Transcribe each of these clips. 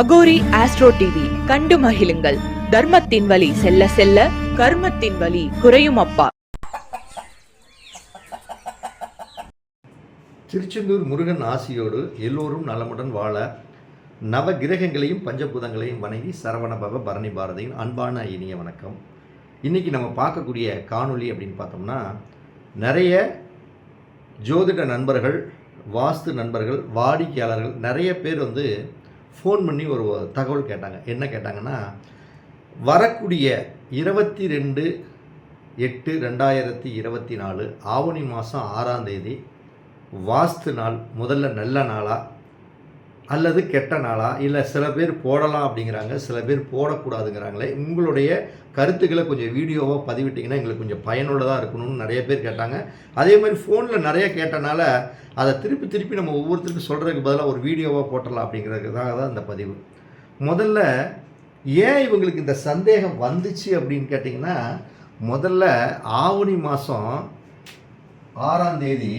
Aghori astro TV கண்டு மகிழுங்கள். தர்மத்தின் வழி செல்ல செல்ல கர்மத்தின் வழி குறையும் அப்பா. திருச்செந்தூர் முருகன் ஆசியோடு எல்லோரும் நலமுடன் வாழ நவ கிரகங்களையும் பஞ்சபூதங்களையும் வணங்கி சரவணபவ பரணி பாரதியின் அன்பான இனிய வணக்கம். இன்றைக்கி நம்ம பார்க்கக்கூடிய காணொளி அப்படின்னு பார்த்தோம்னா நிறைய ஜோதிட நண்பர்கள் வாஸ்து நண்பர்கள் வாடிக்கையாளர்கள் நிறைய பேர் வந்து ஃபோன் பண்ணி ஒரு தகவல் கேட்டாங்க. என்ன கேட்டாங்கன்னா வரக்கூடிய இருபத்தி ரெண்டு எட்டு ரெண்டாயிரத்தி இருபத்தி நாலு ஆவணி மாதம் ஆறாம் தேதி வாஸ்து நாள் முதல்ல நல்ல நாளாக அல்லது கெட்ட நாளா? இல்லை சில பேர் போடலாம் அப்படிங்கிறாங்க சில பேர் போடக்கூடாதுங்கிறாங்களே உங்களுடைய கருத்துக்களை கொஞ்சம் வீடியோவாக பதிவிட்டிங்கன்னா எங்களுக்கு கொஞ்சம் பயனுள்ளதாக இருக்கணும்னு நிறைய பேர் கேட்டாங்க. அதே மாதிரி ஃபோனில் நிறைய கேட்டனால அதை திருப்பி திருப்பி நம்ம ஒவ்வொருத்தருக்கும் சொல்கிறதுக்கு பதிலாக ஒரு வீடியோவாக போட்டலாம் அப்படிங்கிறதுக்காக தான் இந்த பதிவு. முதல்ல ஏன் இவங்களுக்கு இந்த சந்தேகம் வந்துச்சு அப்படின்னு கேட்டிங்கன்னா முதல்ல ஆவணி மாதம் ஆறாம் தேதி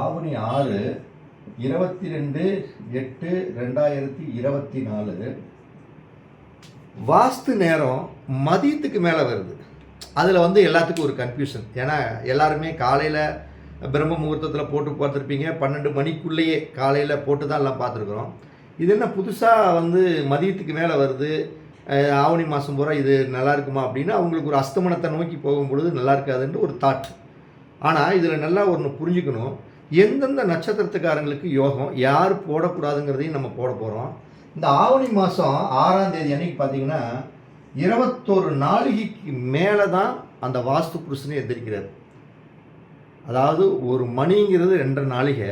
ஆவணி ஆறு இருபத்தி ரெண்டு எட்டு ரெண்டாயிரத்தி இருபத்தி நாலு. வாஸ்து நேரம் மதியத்துக்கு மேலே வருது. அதில் வந்து எல்லாத்துக்கும் ஒரு கன்ஃபியூஷன் ஏன்னா எல்லாருமே காலையில் பிரம்ம முகூர்த்தத்தில் போட்டு பார்த்துருப்பீங்க. பன்னெண்டு மணிக்குள்ளேயே காலையில் போட்டு தான் எல்லாம் பார்த்துருக்குறோம். இது என்ன புதுசாக வந்து மதியத்துக்கு மேலே வருது? ஆவணி மாதம் பூரா இது நல்லா இருக்குமா அப்படின்னா அவங்களுக்கு ஒரு அஸ்தமனத்தை நோக்கி போகும் பொழுது நல்லா இருக்காதுன்ற ஒரு தாட் ஆனால் இதில் நல்லா ஒன்று புரிஞ்சுக்கணும். எந்தெந்த நட்சத்திரத்துக்காரங்களுக்கு யோகம் யார் போடக்கூடாதுங்கிறதையும் நம்ம போட போகிறோம் இந்த ஆவணி மாதம் ஆறாம் தேதி அன்னைக்கு பார்த்தீங்கன்னா இருபத்தோரு நாளிகைக்கு மேலே தான் அந்த வாஸ்து புருஷனே எந்திரிக்கிறார். அதாவது ஒரு மணிங்கிறது ரெண்டரை நாளிகை.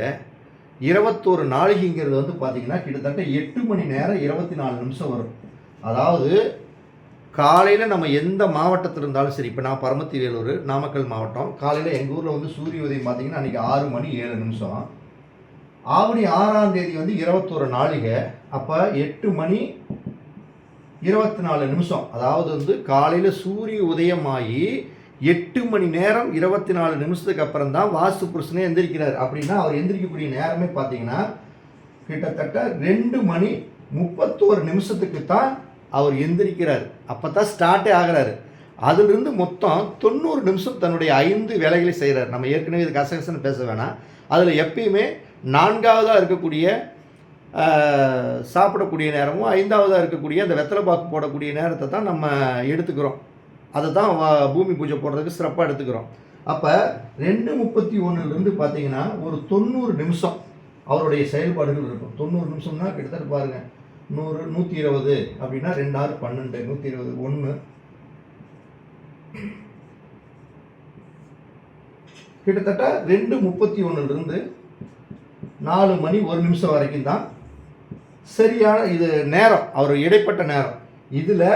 இருபத்தோரு நாளிகைங்கிறது வந்து பார்த்தீங்கன்னா கிட்டத்தட்ட எட்டு மணி நேரம் இருபத்தி நாலு நிமிஷம் வரும். அதாவது காலையில் நம்ம எந்த மாவட்டத்தில் இருந்தாலும் சரி இப்போ நான் பரமத்தி வேலூர் நாமக்கல் மாவட்டம். காலையில் எங்கள் ஊரில் வந்து சூரிய உதயம் பார்த்தீங்கன்னா அன்றைக்கி ஆறு மணி ஏழு நிமிஷம். ஆவணி ஆறாம் தேதி வந்து இருபத்தோரு நாளிகை அப்போ எட்டு மணி இருபத்தி நாலு நிமிஷம். அதாவது வந்து காலையில் சூரிய உதயமாகி எட்டு மணி நேரம் இருபத்தி நாலு நிமிஷத்துக்கு அப்புறம் தான் வாஸ்து புருஷனே எந்திரிக்கிறார். அப்படின்னா அவர் எந்திரிக்கக்கூடிய நேரமே பார்த்தீங்கன்னா கிட்டத்தட்ட ரெண்டு மணி முப்பத்தோரு நிமிஷத்துக்கு தான் அவர் எந்திரிக்கிறார். அப்போ தான் ஸ்டார்ட்டே ஆகிறாரு. அதிலிருந்து மொத்தம் தொண்ணூறு நிமிஷம் தன்னுடைய ஐந்து வேலைகளை செய்கிறார் நம்ம ஏற்கனவே இது கசகசன்னு பேச வேணாம். அதில் எப்பயுமே நான்காவதாக இருக்கக்கூடிய சாப்பிடக்கூடிய நேரமும் ஐந்தாவதாக இருக்கக்கூடிய அந்த வெத்தலை பாக்கு போடக்கூடிய நேரத்தை தான் நம்ம எடுத்துக்கிறோம். அதை தான் பூமி பூஜை போடுறதுக்கு சிறப்பாக எடுத்துக்கிறோம். அப்போ ரெண்டு முப்பத்தி ஒன்றுலேருந்து பார்த்தீங்கன்னா ஒரு தொண்ணூறு நிமிஷம் அவருடைய செயல்பாடுகள் இருக்கும். தொண்ணூறு நிமிஷம்னா கிட்டத்தட்ட பாருங்கள் நூறு நூற்றி இருபது அப்படின்னா ரெண்டு ஆறு பன்னெண்டு நூற்றி இருபது ஒன்று கிட்டத்தட்ட ரெண்டு முப்பத்தி ஒன்றுலேருந்து நாலு மணி ஒரு நிமிஷம் வரைக்கும் தான் சரியான இது நேரம் அவர் இடைப்பட்ட நேரம். இதில்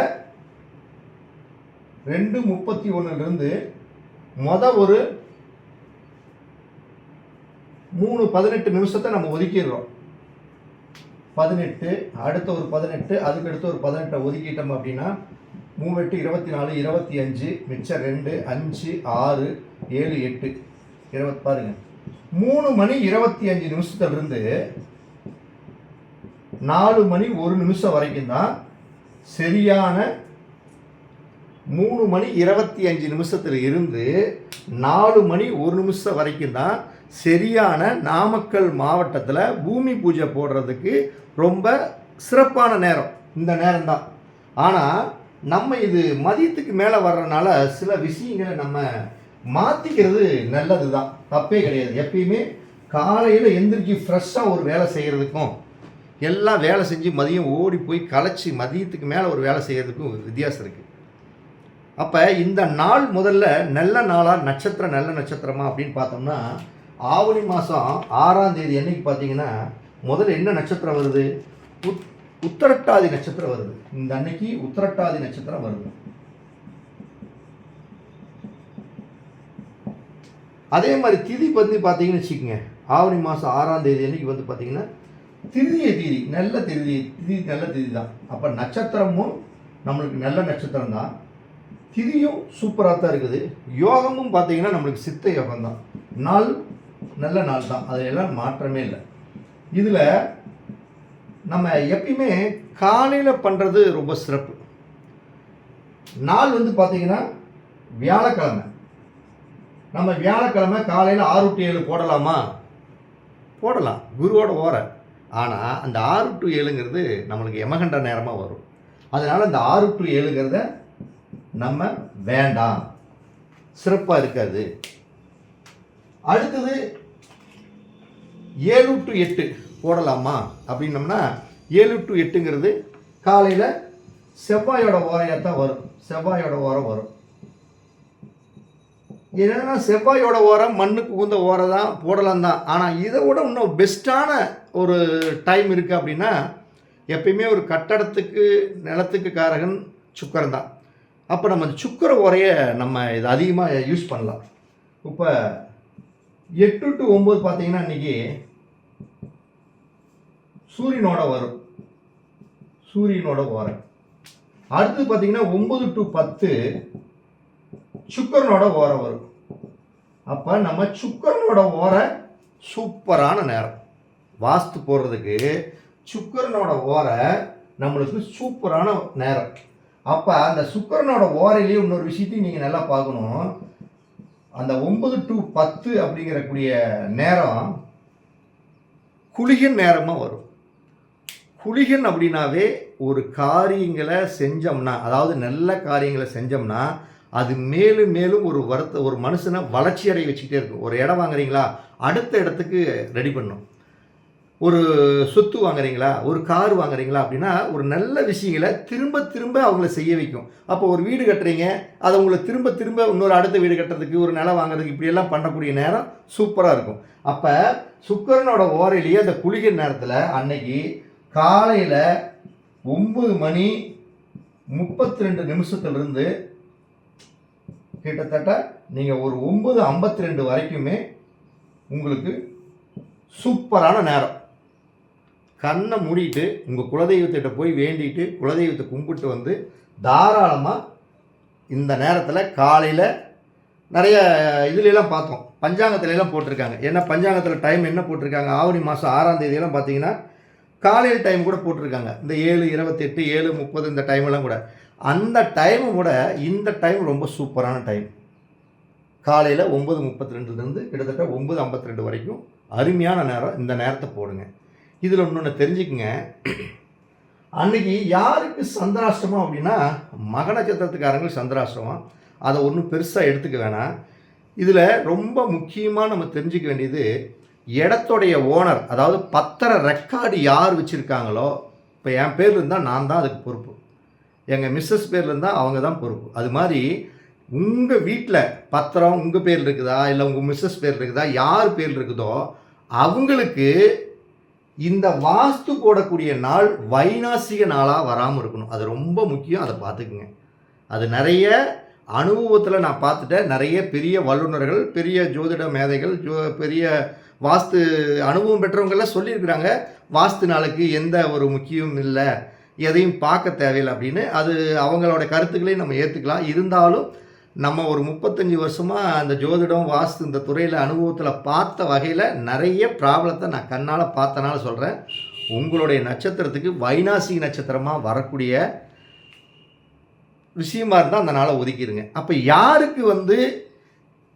ரெண்டு முப்பத்தி ஒன்றுலேருந்து மொத ஒரு மூணு பதினெட்டு நிமிஷத்தை நம்ம ஒதுக்கிடுறோம். பதினெட்டு அடுத்த ஒரு பதினெட்டு அதுக்கடுத்து ஒரு பதினெட்டை ஒதுக்கிட்டோம் அப்படின்னா மூவெட்டு இருபத்தி நாலு இருபத்தி அஞ்சு மிச்சம் ரெண்டு அஞ்சு ஆறு ஏழு எட்டு. இருபத்தி பாருங்க. மூணு மணி இருபத்தி அஞ்சு நிமிஷத்துலேருந்து நாலு மணி ஒரு நிமிஷம் வரைக்கும் தான் சரியான மூணு மணி இருபத்தி அஞ்சு நிமிஷத்தில் இருந்து நாலு மணி ஒரு நிமிஷம் வரைக்கும் தான் சரியான நாமக்கல் மாவட்டத்தில் பூமி பூஜை போடுறதுக்கு ரொம்ப சிறப்பான நேரம். இந்த நேரம் தான். ஆனால் நம்ம இது மதியத்துக்கு மேலே வர்றதுனால சில விஷயங்களை நம்ம மாற்றிக்கிறது நல்லது தான். தப்பே கிடையாது. எப்பயுமே காலையில் எந்திரிச்சு ஃப்ரெஷ்ஷாக ஒரு வேலை செய்கிறதுக்கும் எல்லாம் வேலை செஞ்சு மதியம் ஓடி போய் களைச்சி மதியத்துக்கு மேலே ஒரு வேலை செய்கிறதுக்கும் வித்தியாசம் இருக்குது அப்போ இந்த நாள் முதல்ல நல்ல நாளாக நட்சத்திரம் நல்ல நட்சத்திரமா அப்படின்னு பார்த்தோம்னா ஆவணி மாதம் ஆறாம் தேதி என்னைக்கு பார்த்தீங்கன்னா முதல்ல என்ன நட்சத்திரம் வருது? உத் உத்தரட்டாதி நட்சத்திரம் வருது. இந்த அன்னைக்கு உத்தரட்டாதி நட்சத்திரம் வருது. அதே மாதிரி திதி வந்து பார்த்தீங்கன்னு வச்சுக்கோங்க. ஆவணி மாதம் ஆறாம் தேதி அன்னைக்கு வந்து பார்த்தீங்கன்னா திருதிய திதி நல்ல திருதி திதி நல்ல திதி தான் அப்போ நட்சத்திரமும் நம்மளுக்கு நல்ல நட்சத்திரம் தான் திதியும் சூப்பராக தான் இருக்குது. யோகமும் பார்த்தீங்கன்னா நம்மளுக்கு சித்த யோகம் தான். நாள் நல்ல நாள் தான். அதில் எல்லாம் மாற்றமே இல்லை. இதில் நம்ம எப்பயுமே காலையில் பண்ணுறது ரொம்ப சிறப்பு. நாள் வந்து பார்த்தீங்கன்னா வியாழக்கிழமை. நம்ம வியாழக்கிழமை காலையில் ஆறு டு ஏழு போடலாமா? போடலாம். குருவோட ஓர. ஆனால் அந்த ஆறு டு ஏழுங்கிறது நம்மளுக்கு எமகண்ட நேரமாக வரும். அதனால் அந்த ஆறு டு ஏழுங்கிறத நம்ம வேண்டாம். சிறப்பாக இருக்காது. அடுத்தது ஏழு டு எட்டு போடலாமா? அப்படின்னம்னா ஏழு டு எட்டுங்கிறது காலையில் செவ்வாயோட ஓரையாக தான் வரும். செவ்வாயோட ஓரம் வரும். என்னன்னா செவ்வாயோட ஓரம் மண்ணுக்கு உகுந்த ஓரை தான் போடலாம் தான் ஆனால் இதை விட இன்னும் பெஸ்ட்டான ஒரு டைம் இருக்குது அப்படின்னா எப்பயுமே ஒரு கட்டடத்துக்கு நிலத்துக்கு காரகன் சுக்கரன் தான் அப்போ நம்ம அந்த சுக்கர உரையை நம்ம இது அதிகமாக யூஸ் பண்ணலாம். இப்போ எட்டு டு ஒம்பது பார்த்தீங்கன்னா இன்றைக்கி சூரியனோட வரும். சூரியனோட ஓரை அடுத்து பார்த்தீங்கன்னா ஒம்பது டு பத்து சுக்கரனோட ஓரை வரும். அப்போ நம்ம சுக்கரனோட ஓரை சூப்பரான நேரம். வாஸ்து போடுறதுக்கு சுக்கரனோட ஓரை நம்மளுக்கு சூப்பரான நேரம். அப்போ அந்த சுக்கரனோட ஓரையிலேயே இன்னொரு விஷயத்தையும் நீங்கள் நல்லா பார்க்கணும். அந்த ஒன்பது டு பத்து அப்படிங்கிறக்கூடிய நேரம் குளிகன் நேரமாக வரும். குளிகன் அப்படின்னாவே ஒரு காரியங்களை செஞ்சோம்னா அதாவது நல்ல காரியங்களை செஞ்சோம்னா அது மேலும் மேலும் ஒரு வருத்த ஒரு மனுஷனை வளர்ச்சி அடைய வச்சுக்கிட்டே இருக்கும். ஒரு இடம் வாங்குறீங்களா? அடுத்த இடத்துக்கு ரெடி பண்ணும் ஒரு சொத்து வாங்குறீங்களா? ஒரு கார் வாங்குறீங்களா? அப்படின்னா ஒரு நல்ல விஷயங்களை திரும்ப திரும்ப அவங்கள செய்ய வைக்கும். அப்போ ஒரு வீடு கட்டுறீங்க அதை உங்களை திரும்ப திரும்ப இன்னொரு அடுத்த வீடு கட்டுறதுக்கு ஒரு நிலம் வாங்குறதுக்கு இப்படியெல்லாம் பண்ணக்கூடிய நேரம் சூப்பராக இருக்கும். அப்போ சுக்கரனோட ஓரையிலேயே அந்த குளிக்கிற நேரத்தில் அன்னைக்கு காலையில் ஒம்பது மணி முப்பத்தி ரெண்டு நிமிஷத்துலேருந்து கிட்டத்தட்ட நீங்கள் ஒரு ஒம்பது ஐம்பத்தி ரெண்டு வரைக்குமே உங்களுக்கு சூப்பரான நேரம். கண்ணை மூடிட்டு உங்கள் குலதெய்வத்திட்ட போய் வேண்டிட்டு குலதெய்வத்தை கும்பிட்டு வந்து தாராளமாக இந்த நேரத்தில் காலையில் நிறைய இதுலலாம் பார்த்தோம். பஞ்சாங்கத்துலலாம் போட்டிருக்காங்க. ஏன்னா பஞ்சாங்கத்தில் டைம் என்ன போட்டிருக்காங்க? ஆவணி மாதம் ஆறாம் தேதியெல்லாம் பார்த்தீங்கன்னா காலையில் டைம் கூட போட்டிருக்காங்க. இந்த ஏழு இருபத்தெட்டு ஏழு முப்பது இந்த டைமெல்லாம் கூட. அந்த டைமும் கூட இந்த டைம் ரொம்ப சூப்பரான டைம் காலையில் ஒம்பது முப்பத்தி ரெண்டுலேருந்து கிட்டத்தட்ட ஒம்பது ஐம்பத்தி ரெண்டு வரைக்கும் அருமையான நேரம் இந்த நேரத்தை போடுங்க. இதில் இன்னொன்று தெரிஞ்சுக்குங்க. அன்னைக்கு யாருக்கு சந்திராஷ்டமம் அப்படின்னா மக நட்சத்திரத்துக்காரங்களுக்கு சந்திராஷ்டமம் அதை ஒன்றும் பெருசாக எடுத்துக்க வேணாம். இதில் ரொம்ப முக்கியமாக நம்ம தெரிஞ்சுக்க வேண்டியது இடத்துடைய ஓனர் அதாவது பத்திர ரெக்கார்டு யார் வச்சுருக்காங்களோ இப்போ என் பேர் இருந்தால் நான் தான் அதுக்கு பொறுப்பு. எங்கள் மிஸ்ஸஸ் பேரில் இருந்தால் அவங்க தான் பொறுப்பு. அது மாதிரி உங்கள் வீட்டில் பத்திரம் உங்கள் பேர் இருக்குதா? இல்லை உங்கள் மிஸ்ஸஸ் பேர் இருக்குதா? யார் பேர் இருக்குதோ அவங்களுக்கு இந்த வாஸ்து போடக்கூடிய நாள் வைநாசிக நாளாக வராமல் இருக்கணும். அது ரொம்ப முக்கியம். அதை பார்த்துக்குங்க. அது நிறைய அனுபவத்தில் நான் பார்த்துட்டேன். நிறைய பெரிய வல்லுநர்கள் பெரிய ஜோதிட மேதைகள் ஜோ பெரிய வாஸ்து அனுபவம் பெற்றவங்கெல்லாம் சொல்லியிருக்கிறாங்க. வாஸ்து நாளுக்கு எந்த ஒரு முக்கியமும் இல்லை. எதையும் பார்க்க தேவையில்லை அப்படின்னு. அது அவங்களோட கருத்துக்களையும் நம்ம ஏற்றுக்கலாம் இருந்தாலும் நம்ம ஒரு முப்பத்தஞ்சு வருஷமாக அந்த ஜோதிடம் வாஸ்து இந்த துறையில் அனுபவத்தில் பார்த்த வகையில் நிறைய ப்ராப்ளத்தை நான் கண்ணால் பார்த்தனால சொல்கிறேன் உங்களுடைய நட்சத்திரத்துக்கு வைநாசி நட்சத்திரமாக வரக்கூடிய விஷயமா இருந்தால் அந்த நாளை ஒதுக்கிடுங்க. அப்போ யாருக்கு வந்து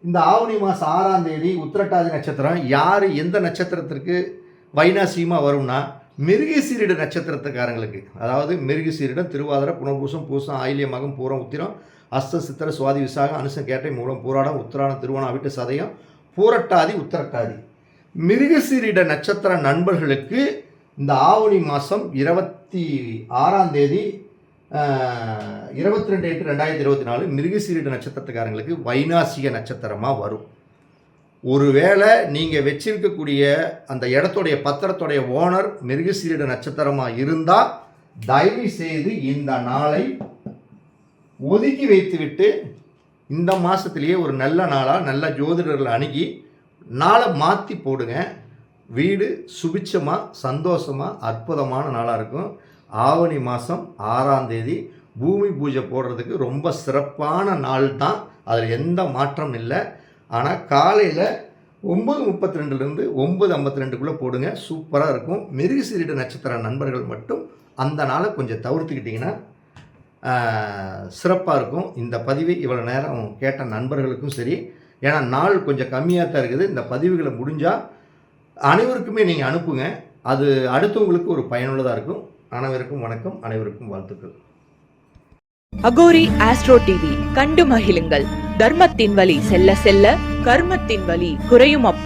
இந்த ஆவணி மாதம் ஆறாம் தேதி உத்திரட்டாதி நட்சத்திரம் யார் எந்த நட்சத்திரத்திற்கு வைனாசியமாக வரும்னா மிருகசீரிட நட்சத்திரத்துக்காரங்களுக்கு. அதாவது மிருகசீரிடம் திருவாதிரை புனர்பூசம் பூசம் ஆயிலியம் மகம் பூரம் உத்திரம் அஸ்த சித்திர சுவாதி விசாக அனுசம் கேட்டை மூலம் பூராடம் உத்திராடம் திருவண்ணாவிட்டு அவிட்டு சதயம் பூரட்டாதி உத்திரட்டாதி. மிருகசீரிட நட்சத்திர நண்பர்களுக்கு இந்த ஆவணி மாதம் இருபத்தி ஆறாம் தேதி இருபத்தி ரெண்டு எட்டு ரெண்டாயிரத்தி இருபத்தி நாலு மிருகசீரிட நட்சத்திரத்துக்காரங்களுக்கு வைனாசிக நட்சத்திரமாக வரும். ஒருவேளை நீங்கள் வச்சிருக்கக்கூடிய அந்த இடத்துடைய பத்திரத்துடைய ஓனர் மிருகசீரிட நட்சத்திரமாக இருந்தால் தயவு செய்து இந்த நாளை ஒதுக்கி வைத்துவிட்டு இந்த மாதத்துலேயே ஒரு நல்ல நாளாக நல்ல ஜோதிடர்களை அணுகி நாளை மாற்றி போடுங்க. வீடு சுபிச்சமாக சந்தோஷமாக அற்புதமான நாளாக இருக்கும். ஆவணி மாதம் ஆறாம் தேதி பூமி பூஜை போடுறதுக்கு ரொம்ப சிறப்பான நாள் தான். அதில் எந்த மாற்றம் இல்லை. ஆனால் காலையில் ஒம்பது முப்பத்தி ரெண்டுலேருந்து ஒம்பது ஐம்பத்தி ரெண்டுக்குள்ளே போடுங்க. சூப்பராக இருக்கும். மெருகு சீரிட நட்சத்திர நண்பர்கள் மட்டும் அந்த நாளை கொஞ்சம் தவிர்த்துக்கிட்டிங்கன்னா சிறப்பாக இருக்கும். இந்த பதிவை இவ்வளோ நேரம் கேட்ட நண்பர்களுக்கும் சரி ஏன்னா நாள் கொஞ்சம் கம்மியாக தான் இருக்குது. இந்த பதிவுகளை முடிஞ்சால் அனைவருக்குமே நீங்கள் அனுப்புங்க. அது அடுத்தவங்களுக்கு ஒரு பயனுள்ளதாக இருக்கும். அனைவருக்கும் வணக்கம் அனைவருக்கும் வாழ்த்துக்கள். அகோரி ஆஸ்ட்ரோ டிவி கண்டு மகிழுங்கள். தர்மத்தின் வழி செல்ல செல்ல கர்மத்தின் வழி குறையும் அப்பா.